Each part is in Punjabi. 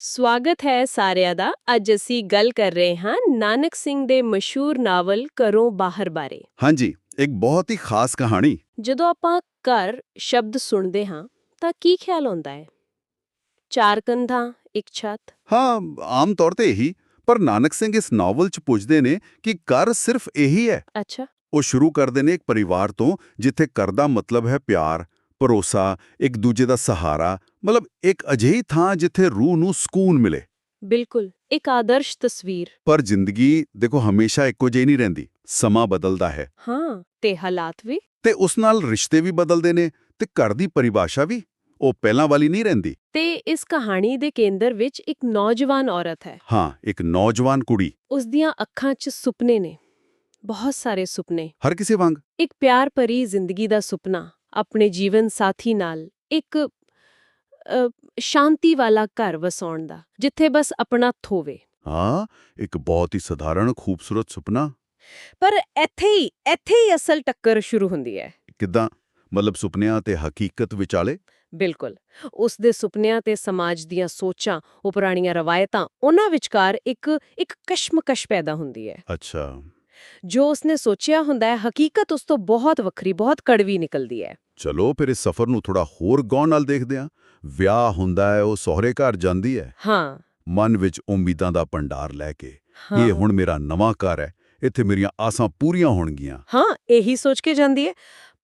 ਸਵਾਗਤ ਹੈ ਸਾਰਿਆਂ ਦਾ। ਅੱਜ ਅਸੀਂ ਗੱਲ ਕਰ ਰਹੇ ਹਾਂ ਨਾਨਕ ਸਿੰਘ ਦੇ ਮਸ਼ਹੂਰ ਨਾਵਲ ਘਰੋਂ ਬਾਹਰ ਬਾਰੇ। ਹਾਂਜੀ ਇੱਕ ਬਹੁਤ ਹੀ ਖਾਸ ਕਹਾਣੀ। ਜਦੋਂ ਆਪਾਂ ਘਰ ਸ਼ਬਦ ਸੁਣਦੇ ਹਾਂ ਤਾਂ ਕੀ ਖਿਆਲ ਆਉਂਦਾ ਹੈ? ਚਾਰ ਕੰਧਾਂ ਇੱਕ ਛੱਤ। ਹਾਂ ਆਮ ਤੌਰ ਤੇ ਇਹੀ। ਪਰ ਨਾਨਕ ਸਿੰਘ ਇਸ ਨਾਵਲ 'ਚ ਪੁੱਛਦੇ ਨੇ ਕਿ ਘਰ ਸਿਰਫ ਇਹੀ ਹੈ। ਅੱਛਾ। ਉਹ ਸ਼ੁਰੂ ਕਰਦੇ ਨੇ ਇੱਕ ਪਰਿਵਾਰ ਤੋਂ ਜਿੱਥੇ ਘਰ ਦਾ ਮਤਲਬ ਹੈ ਪਿਆਰ ਭਰੋਸਾ ਇੱਕ ਦੂਜੇ ਦਾ ਸਹਾਰਾ ਮਤਲਬ ਇੱਕ ਅਜਿਹੀ ਥਾਂ ਜਿੱਥੇ ਰੂਹ ਨੂੰ ਸਕੂਨ ਮਿਲੇ। ਬਿਲਕੁਲ ਇੱਕ ਆਦਰਸ਼ ਤਸਵੀਰ। ਪਰ ਜ਼ਿੰਦਗੀ ਦੇਖੋ ਹਮੇਸ਼ਾ ਇੱਕੋ ਜਿਹੀ ਨਹੀਂ ਰਹਿੰਦੀ ਸਮਾਂ ਬਦਲਦਾ ਹੈ। ਹਾਂ ਤੇ ਹਾਲਾਤ ਵੀ। ਤੇ ਉਸ ਨਾਲ ਰਿਸ਼ਤੇ ਵੀ ਬਦਲਦੇ ਨੇ ਤੇ ਘਰ ਦੀ ਪਰਿਭਾਸ਼ਾ ਵੀ ਉਹ ਪਹਿਲਾਂ ਵਾਲੀ ਨਹੀਂ ਰਹਿੰਦੀ। ਤੇ ਇਸ ਕਹਾਣੀ ਦੇ ਕੇਂਦਰ ਵਿੱਚ ਇੱਕ ਨੌਜਵਾਨ ਔਰਤ ਹੈ। ਹਾਂ ਇੱਕ ਨੌਜਵਾਨ ਕੁੜੀ। ਉਸ ਦੀਆਂ ਅੱਖਾਂ 'ਚ ਸੁਪਨੇ ਨੇ। ਬਹੁਤ ਸਾਰੇ ਸੁਪਨੇ। ਹਰ ਕਿਸੇ ਵਾਂਗ। ਇੱਕ ਪਿਆਰ ਭਰੀ ਜ਼ਿੰਦਗੀ ਦਾ ਸੁਪਨਾ ਆਪਣੇ ਜੀਵਨ ਸਾਥੀ ਨਾਲ। ਇੱਕ ਸ਼ਾਂਤੀ ਵਾਲਾ ਘਰ ਵਸਾਉਣ ਦਾ ਜਿੱਥੇ ਬਸ ਆਪਣਾ ਥੋਵੇ। ਹਾਂ ਇੱਕ ਬਹੁਤ ਹੀ ਸਧਾਰਨ ਖੂਬਸੂਰਤ ਸੁਪਨਾ। ਪਰ ਇੱਥੇ ਹੀ ਇੱਥੇ ਹੀ ਅਸਲ ਟੱਕਰ ਸ਼ੁਰੂ ਹੁੰਦੀ ਹੈ। ਕਿੱਦਾਂ? ਮਤਲਬ ਸੁਪਨਿਆਂ ਤੇ ਹਕੀਕਤ ਵਿਚਾਲੇ? ਬਿਲਕੁਲ। ਉਸ ਦੇ ਸੁਪਨਿਆਂ ਤੇ ਸਮਾਜ ਦੀਆਂ ਸੋਚਾਂ ਉਹ ਪੁਰਾਣੀਆਂ ਰਵਾਇਤਾਂ ਉਹਨਾਂ ਵਿਚਕਾਰ ਇੱਕ ਇੱਕ ਕਸ਼ਮਕਸ਼ ਪੈਦਾ ਹੁੰਦੀ ਹੈ। ਅੱਛਾ। ਜੋ ਉਸਨੇ ਸੋਚਿਆ ਹੁੰਦਾ ਹੈ ਹਕੀਕਤ ਉਸ ਤੋਂ ਬਹੁਤ ਵੱਖਰੀ ਬਹੁਤ ਕੜਵੀ ਨਿਕਲਦੀ ਹੈ। ਚਲੋ ਫਿਰ ਇਸ ਸਫ਼ਰ ਨੂੰ ਥੋੜਾ ਹੋਰ ਗੌਰ ਨਾਲ ਦੇਖਦੇ ਹਾਂ। ਵਿਆਹ ਹੁੰਦਾ ਹੈ ਉਹ ਸਹੁਰੇ ਘਰ ਜਾਂਦੀ ਹੈ। ਹਾਂ। ਮਨ ਵਿੱਚ ਉਮੀਦਾਂ ਦਾ ਭੰਡਾਰ ਲੈ ਕੇ ਇਹ ਹੁਣ ਮੇਰਾ ਨਵਾਂ ਘਰ ਹੈ ਇੱਥੇ ਮੇਰੀਆਂ ਆਸਾਂ ਪੂਰੀਆਂ ਹੋਣਗੀਆਂ। ਹਾਂ ਇਹੀ ਸੋਚ ਕੇ ਜਾਂਦੀ ਹੈ।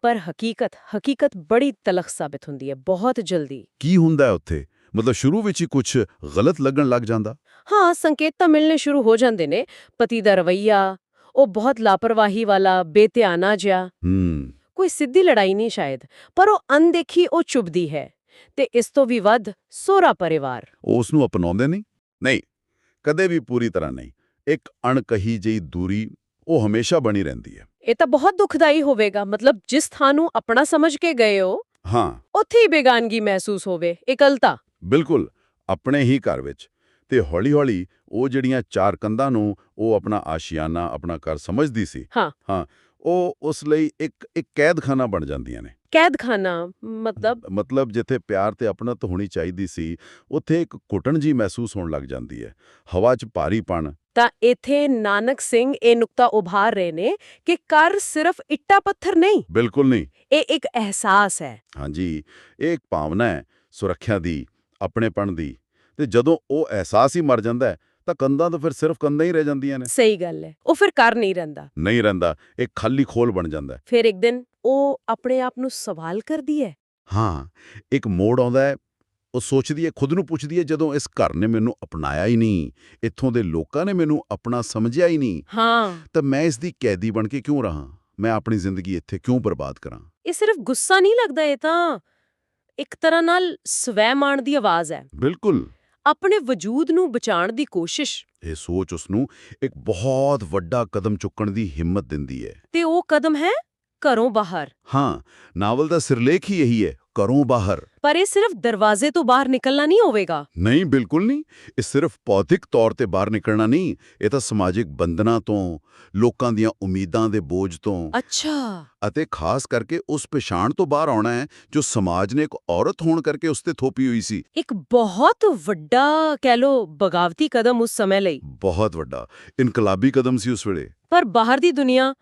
ਪਰ ਹਕੀਕਤ ਹਕੀਕਤ ਬੜੀ ਤਲਖ ਸਾਬਿਤ ਹੁੰਦੀ ਹੈ ਬਹੁਤ ਜਲਦੀ। ਕੀ ਹੁੰਦਾ ਹੈ ਉੱਥੇ? ਮਤਲਬ ਸ਼ੁਰੂ ਵਿੱਚ ਹੀ ਕੁਝ ਗਲਤ ਲੱਗਣ ਲੱਗ ਜਾਂਦਾ? ਹਾਂ ਸੰਕੇਤ ਤਾਂ ਮਿਲਣੇ ਸ਼ੁਰੂ ਹੋ ਜਾਂਦੇ ਨੇ। ਪਤੀ ਦਾ ਰਵਈਆ ਉਹ ਬਹੁਤ ਲਾਪਰਵਾਹੀ ਵਾਲਾ ਬੇਧਿਆਨਾ ਜਿਹਾ। ਹੂੰ। ਕੋਈ ਸਿੱਧੀ ਲੜਾਈ ਨਹੀਂ ਸ਼ਾਇਦ ਪਰ ਉਹ ਅਣਦੇਖੀ ਉਹ ਚੁਭਦੀ ਹੈ। ਤੇ ਇਸ ਤੋਂ ਵੀ ਵੱਧ ਸੋਹਰਾ ਪਰਿਵਾਰ। ਉਸ ਨੂੰ ਅਪਣਾਉਂਦੇ ਨਹੀਂ? ਨਹੀਂ ਕਦੇ ਵੀ ਪੂਰੀ ਤਰ੍ਹਾਂ ਨਹੀਂ। ਇੱਕ ਅਣਕਹੀ ਜਿਹੀ ਦੂਰੀ ਉਹ ਹਮੇਸ਼ਾ ਬਣੀ ਰਹਿੰਦੀ ਹੈ। ਇਹ ਤਾਂ ਬਹੁਤ ਦੁਖਦਾਈ ਹੋਵੇਗਾ ਮਤਲਬ ਜਿਸ ਥਾਂ ਨੂੰ ਆਪਣਾ ਸਮਝ ਕੇ ਗਏ ਹੋ ਹਾਂ। ਉੱਥੇ ਹੀ ਬੇਗਾਨਗੀ ਮਹਿਸੂਸ ਹੋਵੇ ਇਕਲਤਾ। ਬਿਲਕੁਲ ਆਪਣੇ ਹੀ ਘਰ ਵਿੱਚ। ਤੇ ਹੌਲੀ-ਹੌਲੀ ਉਹ ਜਿਹੜੀਆਂ ਚਾਰ ਕੰਧਾਂ ਨੂੰ ਉਹ ਆਪਣਾ ਆਸ਼ੀਆਨਾ ਆਪਣਾ ਘਰ ਸਮਝਦੀ ਸੀ ਹਾਂ। ਹਾਂ ਉਹ ਉਸ ਲਈ ਇੱਕ ਇੱਕ ਕੈਦਖਾਨਾ ਬਣ ਜਾਂਦੀਆਂ ਨੇ। ਕੈਦਖਾਨਾ ਮਤਲਬ? ਮਤਲਬ ਜਿੱਥੇ ਪਿਆਰ ਤੇ ਆਪਣਤ ਹੋਣੀ ਚਾਹੀਦੀ ਸੀ ਉੱਥੇ ਇੱਕ ਘੁਟਣ ਜੀ ਮਹਿਸੂਸ ਹੋਣ ਲੱਗ ਜਾਂਦੀ ਹੈ। ਹਵਾ 'ਚ ਭਾਰੀਪਣ ਤਾਂ ਇਥੇ ਨਾਨਕ ਸਿੰਘ ਇਹ ਨੁਕਤਾ ਉਭਾਰ ਰਹੇ ਨੇ ਕਿ ਕਰ ਸਿਰਫ ਇੱਟਾ ਪੱਥਰ ਨਹੀਂ। ਬਿਲਕੁਲ ਨਹੀਂ। ਇਹ ਇੱਕ ਅਹਿਸਾਸ ਹੈ। ਹਾਂਜੀ ਇਹ ਇੱਕ ਭਾਵਨਾ ਹੈ ਸੁਰੱਖਿਆ ਦੀ ਆਪਣੇਪਣ ਦੀ। ਤੇ ਜਦੋਂ ਉਹ ਅਹਿਸਾਸ ਹੀ ਮਰ ਜਾਂਦਾ ਹੈ ਤਾਂ ਕੰਧਾਂ ਤਾਂ ਫਿਰ ਸਿਰਫ ਕੰਧਾਂ ਹੀ ਰਹਿ ਜਾਂਦੀਆਂ ਨੇ। ਸਹੀ ਗੱਲ ਹੈ। ਉਹ ਫਿਰ ਕਰ ਨਹੀਂ ਰਹਿੰਦਾ। ਨਹੀਂ ਰਹਿੰਦਾ। ਇੱਕ ਖਾਲੀ ਖੋਲ ਬਣ ਜਾਂਦਾ। ਫਿਰ ਇੱਕ ਦਿਨ ਉਹ ਆਪਣੇ ਆਪ ਨੂੰ ਸਵਾਲ ਕਰਦੀ ਹੈ। ਹਾਂ ਇੱਕ ਮੋੜ ਆਉਂਦਾ ਹੈ। ਉਹ ਸੋਚਦੀ ਹੈ ਖੁਦ ਨੂੰ ਪੁੱਛਦੀ ਹੈ ਜਦੋਂ ਇਸ ਘਰ ਨੇ ਮੈਨੂੰ ਅਪਣਾਇਆ ਹੀ ਨਹੀਂ ਇੱਥੋਂ ਦੇ ਲੋਕਾਂ ਨੇ ਮੈਨੂੰ ਆਪਣਾ ਸਮਝਿਆ ਹੀ ਨਹੀਂ ਹਾਂ। ਤਾਂ ਮੈਂ ਇਸ ਦੀ ਕੈਦੀ ਬਣ ਕੇ ਕਿਉਂ ਰਹਾ? ਮੈਂ ਆਪਣੀ ਜ਼ਿੰਦਗੀ ਇੱਥੇ ਕਿਉਂ ਬਰਬਾਦ ਕਰਾਂ? ਇਹ ਸਿਰਫ ਗੁੱਸਾ ਨਹੀਂ ਲੱਗਦਾ ਇਹ ਤਾਂ ਇੱਕ ਤਰ੍ਹਾਂ ਨਾਲ ਸਵੈ ਮਾਣ ਦੀ ਆਵਾਜ਼ ਹੈ। ਬਿਲਕੁਲ। ਆਪਣੇ ਵਜੂਦ ਨੂੰ ਬਚਾਉਣ ਦੀ ਕੋਸ਼ਿਸ਼। ਇਹ ਸੋਚ ਉਸ ਨੂੰ ਇੱਕ ਬਹੁਤ ਵੱਡਾ ਕਦਮ ਚੁੱਕਣ ਦੀ ਹਿੰਮਤ ਦਿੰਦੀ ਹੈ। ਤੇ ਉਹ ਕਦਮ ਹੈ? ਘਰੋਂ ਬਾਹਰ। ਹਾਂ ਨਾਵਲ ਦਾ ਸਿਰਲੇਖ ਹੀ ਇਹੀ ਹੈ ਘਰੋਂ ਬਾਹਰ। ਪਰ ਇਹ ਸਿਰਫ ਦਰਵਾਜ਼ੇ ਤੋਂ ਬਾਹਰ ਨਿਕਲਣਾ ਨਹੀਂ ਹੋਵੇਗਾ। ਨਹੀਂ ਬਿਲਕੁਲ ਨਹੀਂ। ਇਹ ਸਿਰਫ ਭੌਤਿਕ ਤੌਰ ਤੇ ਬਾਹਰ ਨਿਕਲਣਾ ਨਹੀਂ ਇਹ ਤਾਂ ਸਮਾਜਿਕ ਬੰਧਨਾਂ ਤੋਂ ਲੋਕਾਂ ਦੀਆਂ ਉਮੀਦਾਂ ਦੇ ਬੋਝ ਤੋਂ। ਅੱਛਾ। ਅਤੇ ਖਾਸ ਕਰਕੇ ਉਸ ਪਛਾਣ ਤੋਂ ਬਾਹਰ ਆਉਣਾ ਹੈ ਜੋ ਸਮਾਜ ਨੇ ਇੱਕ ਔਰਤ ਹੋਣ ਕਰਕੇ ਉਸ ਤੇ ਥੋਪੀ ਹੋਈ ਸੀ। ਇੱਕ ਬਹੁਤ ਵੱਡਾ ਕਹਿ ਲੋ ਬਗਾਵਤੀ ਕਦਮ ਉਸ ਸਮੇਂ ਲਈ। ਬਹੁਤ ਵੱਡਾ। ਇਨਕਲਾਬੀ ਕਦਮ ਸੀ ਉਸ ਵੇਲੇ। ਪਰ ਬਾਹਰ ਦੀ ਦੁਨੀਆ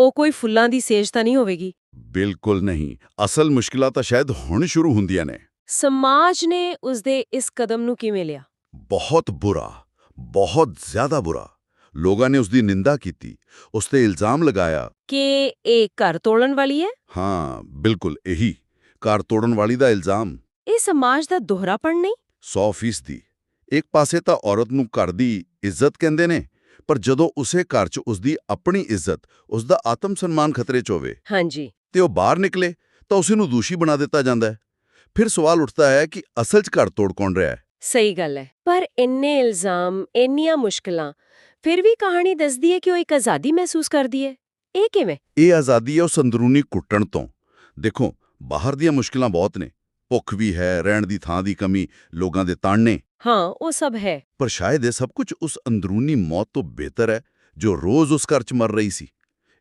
ਉਹ ਕੋਈ ਫੁੱਲਾਂ ਦੀ ਸੇਜ ਤਾਂ ਨਹੀਂ ਹੋਵੇਗੀ? ਬਿਲਕੁਲ ਨਹੀਂ। ਅਸਲ ਮੁਸ਼ਕਿਲਾਂ ਤਾਂ ਸ਼ਾਇਦ ਹੁਣ ਸ਼ੁਰੂ ਹੁੰਦੀਆਂ ਨੇ। ਸਮਾਜ ਨੇ ਉਸ ਦੇ ਇਸ ਕਦਮ ਨੂੰ ਕਿਵੇਂ ਲਿਆ? ਬਹੁਤ ਬੁਰਾ। ਬਹੁਤ ਜ਼ਿਆਦਾ ਬੁਰਾ। ਲੋਕਾਂ ਨੇ ਉਸ ਦੀ ਨਿੰਦਾ ਕੀਤੀ। ਉਸ ਤੇ ਇਲਜ਼ਾਮ ਲਗਾਇਆ। ਕਿ ਇਹ ਘਰ ਤੋੜਨ ਵਾਲੀ ਹੈ? ਹਾਂ ਬਿਲਕੁਲ ਇਹੀ। ਕਾਰ ਤੋੜਨ ਵਾਲੀ ਦਾ ਇਲਜ਼ਾਮ। ਇਹ ਸਮਾਜ ਦਾ ਦੋਹਰਾਪਣ ਨਹੀਂ? 100% ਦੀ ਇੱਕ ਪਾਸੇ ਤਾਂ ਔਰਤ ਨੂੰ ਘਰ ਦੀ ਇੱਜ਼ਤ ਕਹਿੰਦੇ ਨੇ। ਪਰ ਜਦੋਂ ਉਸੇ ਘਰ 'ਚ ਉਸ ਦੀ ਆਪਣੀ ਇੱਜ਼ਤ ਉਸ ਦਾ ਆਤਮ ਸਨਮਾਨ ਖਤਰੇ 'ਚ ਹੋਵੇ ਹਾਂਜੀ। ਤੇ ਉਹ ਬਾਹਰ ਨਿਕਲੇ ਤਾਂ ਉਸ ਨੂੰ ਦੋਸ਼ੀ ਬਣਾ ਦਿੱਤਾ ਜਾਂਦਾ ਹੈ। ਫਿਰ ਸਵਾਲ ਉੱਠਦਾ ਹੈ ਕਿ ਅਸਲ 'ਚ ਘਰ ਤੋੜ ਕੌਣ ਰਿਹਾ ਹੈ? ਸਹੀ ਗੱਲ ਹੈ। ਪਰ ਇੰਨੇ ਇਲਜ਼ਾਮ ਇੰਨੀਆਂ ਮੁਸ਼ਕਲਾਂ ਫਿਰ ਵੀ ਕਹਾਣੀ ਦੱਸਦੀ ਹੈ ਕਿ ਉਹ ਇੱਕ ਆਜ਼ਾਦੀ ਮਹਿਸੂਸ ਕਰਦੀ ਹੈ? ਇਹ ਕਿਵੇਂ? ਇਹ ਆਜ਼ਾਦੀ ਹੈ ਉਸ ਅੰਦਰੂਨੀ ਕੁੱਟਣ ਤੋਂ। ਦੇਖੋ ਬਾਹਰ ਦੀਆਂ ਮੁਸ਼ਕਲਾਂ ਬਹੁਤ ਨੇ। ਭੁੱਖ ਵੀ ਹੈ ਰਹਿਣ ਦੀ ਥਾਂ ਦੀ ਕਮੀ ਲੋਕਾਂ ਦੇ ਤਾਣਨੇ ਹਾਂ ਉਹ ਸਭ ਹੈ। ਪਰ ਸ਼ਾਇਦ ਇਹ ਸਭ ਕੁਝ ਉਸ ਅੰਦਰੂਨੀ ਮੌਤ ਤੋਂ ਬਿਹਤਰ ਹੈ ਜੋ ਰੋਜ਼ ਉਸ ਘਰ 'ਚ ਮਰ ਰਹੀ ਸੀ।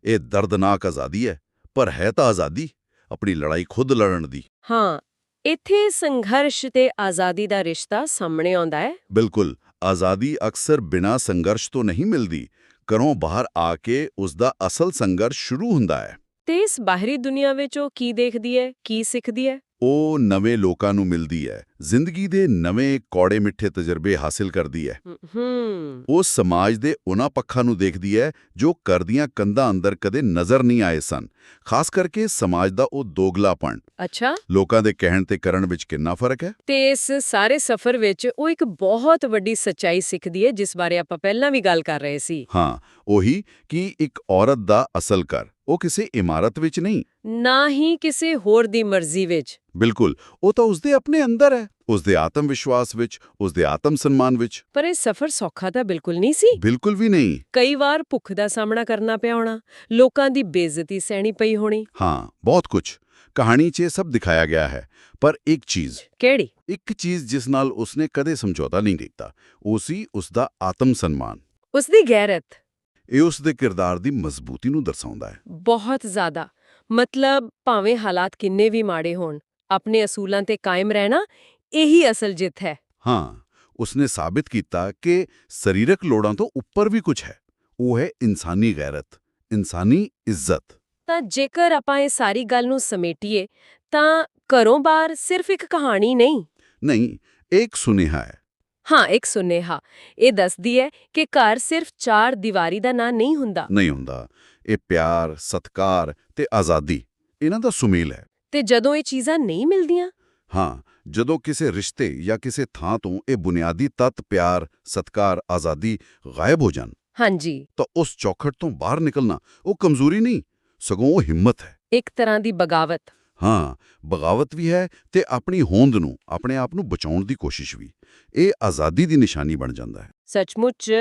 ਇਹ ਦਰਦਨਾਕ ਆਜ਼ਾਦੀ ਹੈ ਪਰ ਹੈ ਤਾਂ ਆਜ਼ਾਦੀ ਆਪਣੀ ਲੜਾਈ ਖੁਦ ਲੜਨ ਦੀ। ਹਾਂ ਇੱਥੇ ਸੰਘਰਸ਼ ਤੇ ਆਜ਼ਾਦੀ ਦਾ ਰਿਸ਼ਤਾ ਸਾਹਮਣੇ ਆਉਂਦਾ ਹੈ। ਬਿਲਕੁਲ ਆਜ਼ਾਦੀ ਅਕਸਰ ਬਿਨਾਂ ਸੰਘਰਸ਼ ਤੋਂ ਨਹੀਂ ਮਿਲਦੀ। ਘਰੋਂ ਬਾਹਰ ਆ ਕੇ ਉਸ ਦਾ ਅਸਲ ਸੰਘਰਸ਼ ਸ਼ੁਰੂ ਹੁੰਦਾ ਹੈ। ਤੇ ਇਸ ਬਾਹਰੀ ਦੁਨੀਆ ਵਿੱਚ ਉਹ ਕੀ ਦੇਖਦੀ ਹੈ ਕੀ ਸਿੱਖਦੀ ਹੈ? ਉਹ ਨਵੇਂ ਲੋਕਾਂ ਨੂੰ ਮਿਲਦੀ ਹੈ ਜ਼ਿੰਦਗੀ ਦੇ ਨਵੇਂ ਕੌੜੇ ਮਿੱਠੇ ਤਜਰਬੇ ਹਾਸਿਲ ਕਰਦੀ ਹੈ। ਹੂੰ ਉਹ ਸਮਾਜ ਦੇ ਉਹਨਾਂ ਪੱਖਾਂ ਨੂੰ ਦੇਖਦੀ ਹੈ ਜੋ ਕਰਦੀਆਂ ਕੰਧਾਂ ਅੰਦਰ ਕਦੇ ਨਜ਼ਰ ਨਹੀਂ ਆਏ ਸਨ ਖਾਸ ਕਰਕੇ ਸਮਾਜ ਦਾ ਉਹ ਦੋਗਲਾਪਣ। ਅੱਛਾ। ਲੋਕਾਂ ਦੇ ਕਹਿਣ ਤੇ ਕਰਨ ਵਿੱਚ ਕਿੰਨਾ ਫ਼ਰਕ ਹੈ? ਤੇ ਇਸ ਸਾਰੇ ਸਫ਼ਰ ਵਿੱਚ ਉਹ ਇੱਕ ਬਹੁਤ ਵੱਡੀ ਸੱਚਾਈ ਸਿੱਖਦੀ ਹੈ ਜਿਸ ਬਾਰੇ ਆਪਾਂ ਪਹਿਲਾਂ ਵੀ ਗੱਲ ਕਰ ਰਹੇ ਸੀ। ਹਾਂ ਉਹੀ ਕਿ ਇੱਕ ਔਰਤ ਦਾ ਅਸਲ ਘਰ। ਉਹ ਕਿਸੇ ਇਮਾਰਤ ਵਿੱਚ ਨਹੀਂ। ਨਾ ਹੀ ਕਿਸੇ ਹੋਰ ਦੀ ਮਰਜ਼ੀ ਵਿੱਚ। ਬਿਲਕੁਲ ਉਹ ਤਾਂ ਉਸਦੇ ਆਪਣੇ ਅੰਦਰ ਹੈ। ਉਸਦੇ ਆਤਮ ਵਿਸ਼ਵਾਸ ਵਿੱਚ ਉਸਦੇ ਆਤਮ ਸਨਮਾਨ ਵਿੱਚ। ਪਰ ਇਹ ਸਫ਼ਰ ਸੌਖਾ ਤਾਂ ਬਿਲਕੁਲ ਨਹੀਂ ਸੀ। ਬਿਲਕੁਲ ਵੀ ਨਹੀਂ। ਕਈ ਵਾਰ ਭੁੱਖ ਦਾ ਸਾਹਮਣਾ ਕਰਨਾ ਪਿਆ ਹੋਣਾ ਲੋਕਾਂ ਦੀ ਬੇਇੱਜ਼ਤੀ ਸਹਿਣੀ ਪਈ ਹੋਣੀ। ਹਾਂ ਬਹੁਤ ਕੁਝ। ਕਹਾਣੀ 'ਚ ਇਹ ਸਭ ਦਿਖਾਇਆ ਗਿਆ ਹੈ। ਪਰ ਇੱਕ ਚੀਜ਼ ਕਿਹੜੀ? ਇੱਕ ਚੀਜ਼ ਜਿਸ ਨਾਲ ਉਸਨੇ ਕਦੇ ਸਮਝੌਤਾ ਨਹੀਂ ਕੀਤਾ ਉਹ ਸੀ ਉਸਦਾ ਆਤਮ ਸਨਮਾਨ ਉਸਦੀ ਗੈਰਤ ਇਹ ਉਸਦੇ ਕਿਰਦਾਰ ਦੀ ਮਜ਼ਬੂਤੀ ਨੂੰ ਦਰਸਾਉਂਦਾ ਹੈ। ਬਹੁਤ ਜ਼ਿਆਦਾ। ਮਤਲਬ ਭਾਵੇਂ ਹਾਲਾਤ ਕਿੰਨੇ ਵੀ ਮਾੜੇ ਹੋਣ ਆਪਣੇ ਅਸੂਲਾਂ ਤੇ ਕਾਇਮ ਰਹਿਣਾ ਇਹੀ ਅਸਲ ਜਿੱਤ ਹੈ। ਹਾਂ ਉਸਨੇ ਸਾਬਿਤ ਕੀਤਾ ਕਿ ਸਰੀਰਕ ਲੋੜਾਂ ਤੋਂ ਉੱਪਰ ਵੀ ਕੁਝ ਹੈ। ਉਹ ਹੈ ਇਨਸਾਨੀ ਗੈਰਤ ਇਨਸਾਨੀ ਇੱਜ਼ਤ। ਤਾਂ ਜੇਕਰ ਆਪਾਂ ਇਹ ਸਾਰੀ ਗੱਲ ਨੂੰ ਸਮੇਟੀਏ ਤਾਂ ਘਰੋਂ ਬਾਹਰ ਸਿਰਫ ਇੱਕ ਕਹਾਣੀ ਨਹੀਂ। ਨਹੀਂ ਇਹ ਇੱਕ ਸੁਨੇਹਾ ਹੈ। ਹਾਂ ਇੱਕ ਸੁਨੇਹਾ। ਇਹ ਦੱਸਦੀ ਹੈ ਕਿ ਘਰ ਸਿਰਫ ਚਾਰ ਦੀਵਾਰੀ ਦਾ ਨਾਂ ਨਹੀਂ ਹੁੰਦਾ। ਨਹੀਂ ਹੁੰਦਾ। ਇਹ ਪਿਆਰ ਸਤਕਾਰ ਤੇ ਆਜ਼ਾਦੀ। ਇਹਨਾਂ ਦਾ ਸੁਮੇਲ ਹੈ। ਤੇ ਜਦੋਂ ਇਹ ਚੀਜ਼ਾਂ ਨਹੀਂ ਮਿਲਦੀਆਂ? ਹਾਂ ਜਦੋਂ ਕਿਸੇ ਰਿਸ਼ਤੇ ਜਾਂ ਕਿਸੇ ਥਾਂ ਤੋਂ ਇਹ ਬੁਨਿਆਦੀ ਤੱਤ ਪਿਆਰ ਸਤਕਾਰ ਆਜ਼ਾਦੀ ਗਾਇਬ ਹੋ ਜਾਣ ਹਾਂਜੀ। ਤਾਂ ਉਸ ਚੌਖਟ ਤੋਂ ਬਾਹਰ ਨਿਕਲਣਾ ਉਹ ਕਮਜ਼ੋਰੀ ਨਹੀਂ ਸਗੋਂ ਉਹ ਹਿੰਮਤ ਹੈ। ਇੱਕ ਤਰ੍ਹਾਂ ਦੀ ਬਗਾਵਤ। ਹਾਂ ਬਗਾਵਤ ਵੀ ਹੈ ਤੇ ਆਪਣੀ ਹੋਂਦ ਨੂੰ ਆਪਣੇ ਆਪ ਨੂੰ ਬਚਾਉਣ ਦੀ ਕੋਸ਼ਿਸ਼ ਵੀ। ਇਹ ਆਜ਼ਾਦੀ ਦੀ ਨਿਸ਼ਾਨੀ ਬਣ ਜਾਂਦਾ ਹੈ। ਸੱਚਮੁੱਚ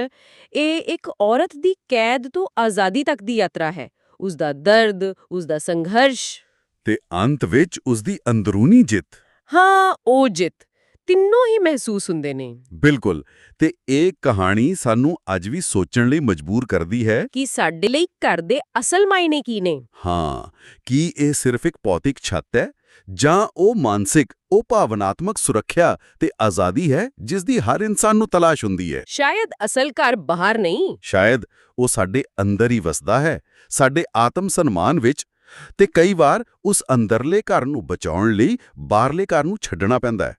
ਇਹ ਇੱਕ ਔਰਤ ਦੀ ਕੈਦ ਤੋਂ ਆਜ਼ਾਦੀ ਤੱਕ ਦੀ ਯਾਤਰਾ ਹੈ। ਉਸ ਦਾ ਦਰਦ ਉਸ ਦਾ ਸੰਘਰਸ਼। ਤੇ ਅੰਤ ਵਿੱਚ ਉਸ ਦੀ ਅੰਦਰੂਨੀ ਜਿੱਤ। ਹਾਂ ਉਹ ਜਿੱਤ। ਤਿੰਨੋਂ ਹੀ ਮਹਿਸੂਸ ਹੁੰਦੇ ਨੇ। ਬਿਲਕੁਲ। ਤੇ ਇਹ ਕਹਾਣੀ ਸਾਨੂੰ ਅੱਜ ਵੀ ਸੋਚਣ ਲਈ ਮਜਬੂਰ ਕਰਦੀ ਹੈ। ਕਿ ਸਾਡੇ ਲਈ ਘਰ ਦੇ ਅਸਲ ਮਾਇਨੇ ਕੀ ਨੇ? ਹਾਂ ਕੀ ਇਹ ਸਿਰਫ ਇੱਕ ਭੌਤਿਕ ਛੱਤ ਹੈ? ਜਾਂ ਉਹ ਮਾਨਸਿਕ ਉਹ ਭਾਵਨਾਤਮਕ ਸੁਰੱਖਿਆ ਤੇ ਆਜ਼ਾਦੀ ਹੈ ਜਿਸ ਦੀ ਹਰ ਇਨਸਾਨ ਨੂੰ ਤਲਾਸ਼ ਹੁੰਦੀ ਹੈ? ਸ਼ਾਇਦ ਅਸਲ ਘਰ ਬਾਹਰ ਨਹੀਂ। ਸ਼ਾਇਦ ਉਹ ਸਾਡੇ ਅੰਦਰ ਹੀ ਵਸਦਾ ਹੈ ਸਾਡੇ ਆਤਮ ਸਨਮਾਨ ਵਿੱਚ। ਤੇ ਕਈ ਵਾਰ ਉਸ ਅੰਦਰਲੇ ਘਰ ਨੂੰ ਬਚਾਉਣ ਲਈ ਬਾਹਰਲੇ ਘਰ ਨੂੰ ਛੱਡਣਾ ਪੈਂਦਾ ਹੈ।